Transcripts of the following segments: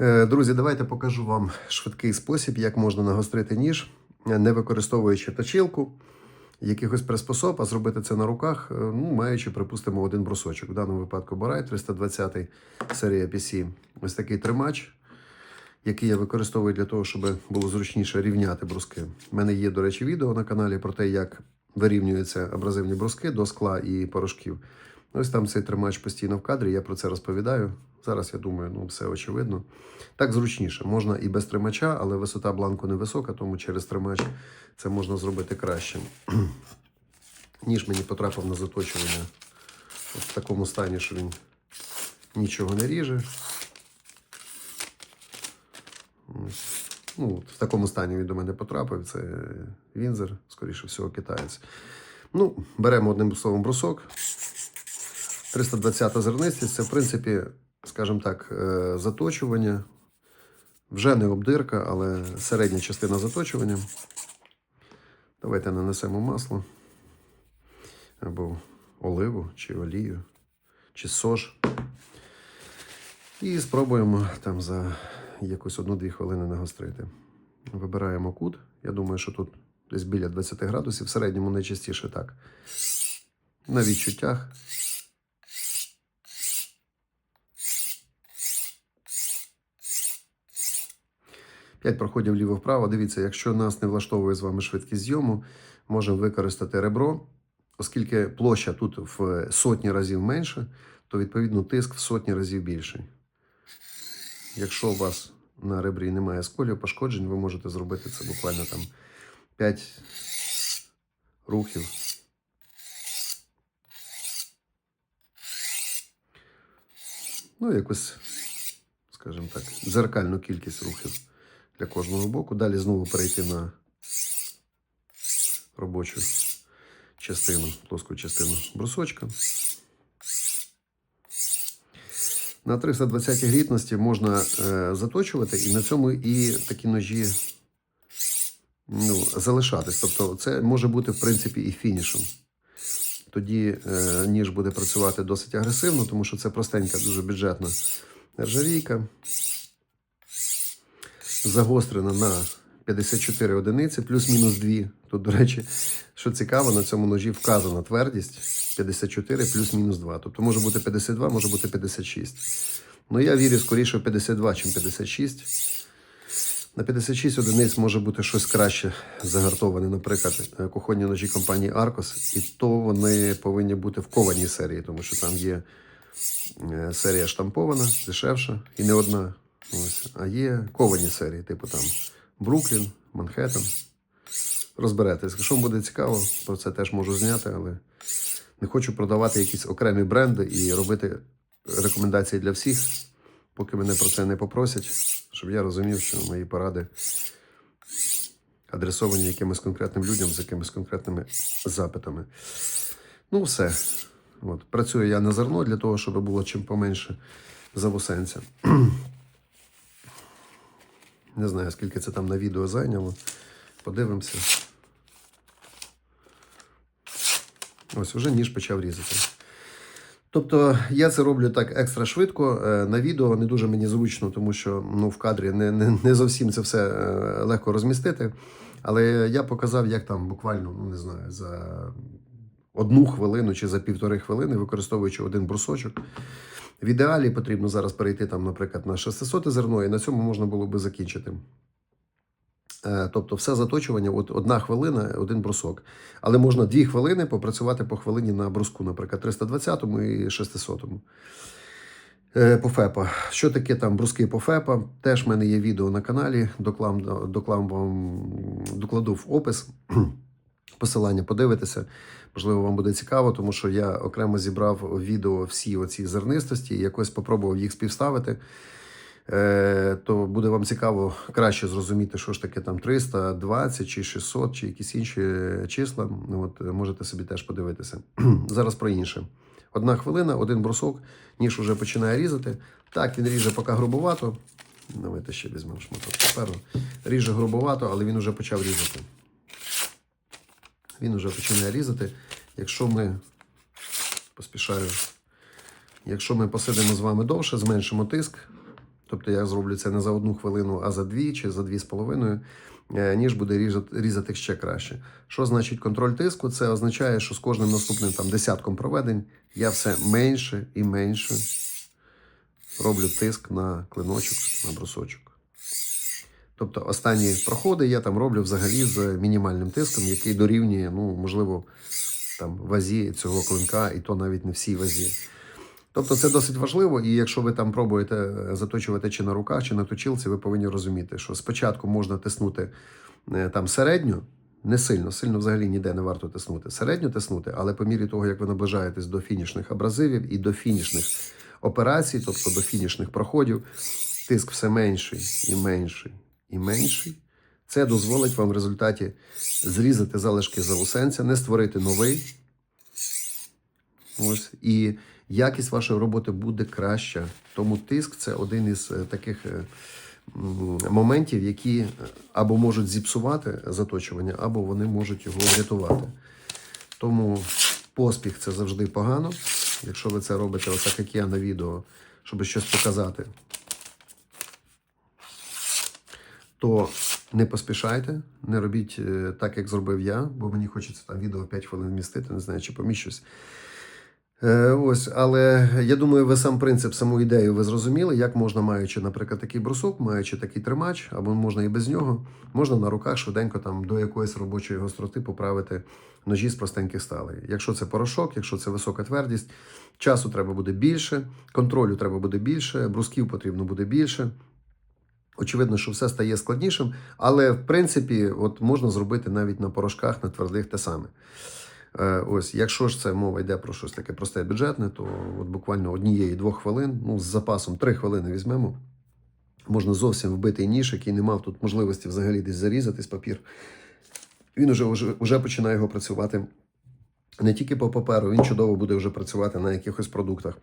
Е, Друзі, давайте покажу вам швидкий спосіб, як можна нагострити ніж, не використовуючи точилку, якихось приспособ, а зробити це на руках, е, ну, маючи, припустимо, один брусочок. В даному випадку Барай 320 серія PC. Ось такий тримач, який я використовую для того, щоб було зручніше рівняти бруски. У мене є, до речі, відео на каналі про те, як вирівнюються абразивні бруски до скла і порошків. Ось там цей тримач постійно в кадрі, я про це розповідаю. Зараз я думаю, ну все очевидно. Так зручніше. Можна і без тримача, але висота бланку невисока, тому через тримач це можна зробити краще. Ніж мені потрапив на заточування в такому стані, що він нічого не ріже. Ну, в такому стані він до мене потрапив. Це Вінзер, скоріше всього, китаєць. Ну, беремо одним словом брусок. 320 зернистість це, в принципі, скажімо так, е, заточування. Вже не обдирка, але середня частина заточування. Давайте нанесемо масло або оливу, чи олію, чи сож. І спробуємо там за якусь одну-дві хвилини нагострити. Вибираємо кут. Я думаю, що тут десь біля 20 градусів, в середньому найчастіше так. На відчуттях. П'ять проходів ліво-вправо. Дивіться, якщо нас не влаштовує з вами швидкість зйому, можемо використати ребро. Оскільки площа тут в сотні разів менше, то відповідно тиск в сотні разів більший. Якщо у вас на ребрі немає сколів, пошкоджень, ви можете зробити це буквально там 5 рухів. Ну, якось, скажімо так, дзеркальну кількість рухів для кожного боку. Далі знову перейти на робочу частину, плоску частину брусочка. На 320 грітності можна е, заточувати, і на цьому і такі ножі ну, залишатись. Тобто, це може бути, в принципі, і фінішем. Тоді е, ніж буде працювати досить агресивно, тому що це простенька, дуже бюджетна нержавійка. Загострена на 54 одиниці, плюс-мінус 2. Тут, до речі, що цікаво, на цьому ножі вказана твердість 54 плюс-мінус 2. Тобто може бути 52, може бути 56. Ну, я вірю скоріше в 52, чим 56. На 56 одиниць може бути щось краще загартоване, наприклад, кухонні ножі компанії Arcos, і то вони повинні бути в кованій серії, тому що там є е, серія штампована, дешевша і не одна. Ось. А є ковані серії, типу там Бруклін, Манхеттен. Розберетесь. Якщо вам буде цікаво, про це теж можу зняти, але не хочу продавати якісь окремі бренди і робити рекомендації для всіх, поки мене про це не попросять, щоб я розумів, що мої поради адресовані якимось конкретним людям з якимись конкретними запитами. Ну, все. От. Працюю я на зерно для того, щоб було чим поменше завусенця. Не знаю, скільки це там на відео зайняло. Подивимося. Ось вже ніж почав різати. Тобто я це роблю так екстра швидко. Е, На відео не дуже мені зручно, тому що ну, в кадрі не, не, не зовсім це все е, легко розмістити. Але я показав, як там буквально, ну не знаю, за одну хвилину чи за півтори хвилини, використовуючи один брусочок. В ідеалі потрібно зараз перейти, там, наприклад, на 600 зерно, і на цьому можна було би закінчити. Е, Тобто, все заточування, от одна хвилина, один брусок. Але можна дві хвилини попрацювати по хвилині на бруску, наприклад, 320 і 600. Е, По ФЕПа. Що таке там бруски по ФЕПа? Теж в мене є відео на каналі. Доклам, доклам вам докладу в опис. Посилання подивитися. Можливо, вам буде цікаво, тому що я окремо зібрав відео всі оці зернистості і якось спробував їх співставити. Е, то буде вам цікаво краще зрозуміти, що ж таке там 320 чи 600, чи якісь інші числа. Ну, от, е, можете собі теж подивитися. Зараз про інше. Одна хвилина, один брусок, ніж вже починає різати. Так, він ріже поки грубовато. Давайте ще візьмемо шматок паперу. Ріже грубовато, але він вже почав різати. Він вже починає різати. Якщо ми поспішаю, якщо ми посидимо з вами довше, зменшимо тиск, тобто я зроблю це не за одну хвилину, а за дві чи за дві з половиною, е, ніж буде різати, різати ще краще. Що значить контроль тиску? Це означає, що з кожним наступним там десятком проведень я все менше і менше роблю тиск на клиночок, на брусочок. Тобто останні проходи я там роблю взагалі з мінімальним тиском, який дорівнює, ну, можливо, там вазі цього клинка, і то навіть не всій вазі. Тобто це досить важливо, і якщо ви там пробуєте е, заточувати чи на руках, чи на точилці, ви повинні розуміти, що спочатку можна тиснути е, там середню, не сильно, сильно взагалі ніде не варто тиснути. Середньо тиснути, але по мірі того, як ви наближаєтесь до фінішних абразивів і до фінішних операцій, тобто до фінішних проходів, тиск все менший і менший і менший. Це дозволить вам в результаті зрізати залишки заусенця, не створити новий. Ось. І якість вашої роботи буде краща. Тому тиск це один із е, таких е, моментів, які е, або можуть зіпсувати заточування, або вони можуть його врятувати. Тому поспіх це завжди погано. Якщо ви це робите, отак як я на відео, щоб щось показати, то не поспішайте, не робіть е, так, як зробив я, бо мені хочеться там відео 5 хвилин вмістити, не знаю, чи поміщусь. Е, ось, але я думаю, ви сам принцип, саму ідею ви зрозуміли, як можна, маючи, наприклад, такий брусок, маючи такий тримач, або можна і без нього, можна на руках швиденько там до якоїсь робочої гостроти поправити ножі з простеньких сталей. Якщо це порошок, якщо це висока твердість, часу треба буде більше, контролю треба буде більше, брусків потрібно буде більше. Очевидно, що все стає складнішим, але в принципі, от можна зробити навіть на порошках, на твердих те саме. Е, Ось, якщо ж це мова йде про щось таке просте бюджетне, то от буквально однієї-двох хвилин, ну з запасом три хвилини візьмемо. Можна зовсім вбитий ніж, який не мав тут можливості взагалі десь зарізатись папір. Він уже, уже, уже починає його працювати не тільки по паперу, він чудово буде вже працювати на якихось продуктах.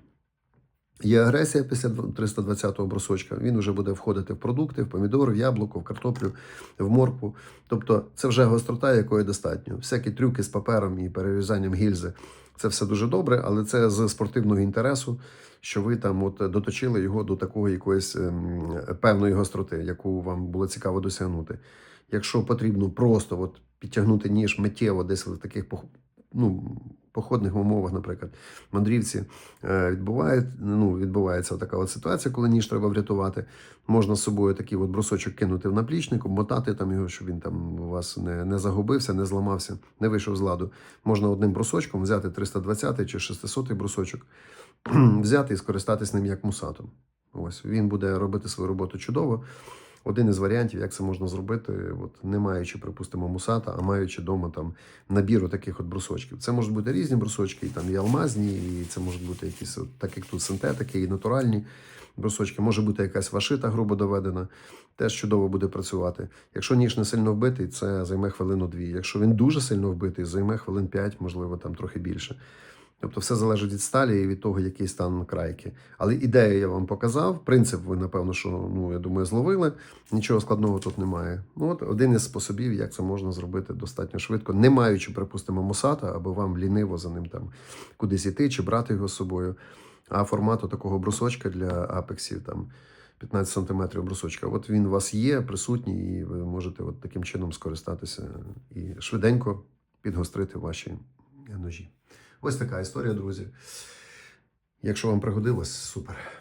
Є агресія після 320-го брусочка, він вже буде входити в продукти, в помідори, в яблуко, в картоплю, в моркву. Тобто це вже гострота, якої достатньо. Всякі трюки з папером і перерізанням гільзи це все дуже добре, але це з спортивного інтересу, що ви там от доточили його до такої якоїсь ем, певної гостроти, яку вам було цікаво досягнути. Якщо потрібно просто от підтягнути ніж миттєво десь в таких ну, походних умовах, наприклад, мандрівці е, відбуває, ну, відбувається така от ситуація, коли ніж треба врятувати. Можна з собою такий от брусочок кинути в наплічник, обмотати там його, щоб він там у вас не, не загубився, не зламався, не вийшов з ладу. Можна одним брусочком взяти 320 чи 600 брусочок, взяти і скористатись ним як мусатом. Ось він буде робити свою роботу чудово. Один із варіантів, як це можна зробити, от не маючи, припустимо, мусата, а маючи вдома там набіру таких от брусочків. Це можуть бути різні брусочки, і там і алмазні, і це можуть бути якісь, от, так як тут синтетики, і натуральні брусочки. Може бути якась вашита грубо доведена, теж чудово буде працювати. Якщо ніж не сильно вбитий, це займе хвилину-дві. Якщо він дуже сильно вбитий, займе хвилин 5, можливо, там трохи більше. Тобто все залежить від сталі і від того, який стан крайки. Але ідею я вам показав. Принцип ви, напевно, що ну я думаю, зловили. Нічого складного тут немає. Ну от один із способів, як це можна зробити достатньо швидко, не маючи, припустимо, мусата, або вам ліниво за ним там кудись іти чи брати його з собою. А формату такого брусочка для апексів там 15 сантиметрів брусочка. От він у вас є, присутній, і ви можете от таким чином скористатися і швиденько підгострити ваші ножі. Ось така історія, друзі. Якщо вам пригодилось, супер.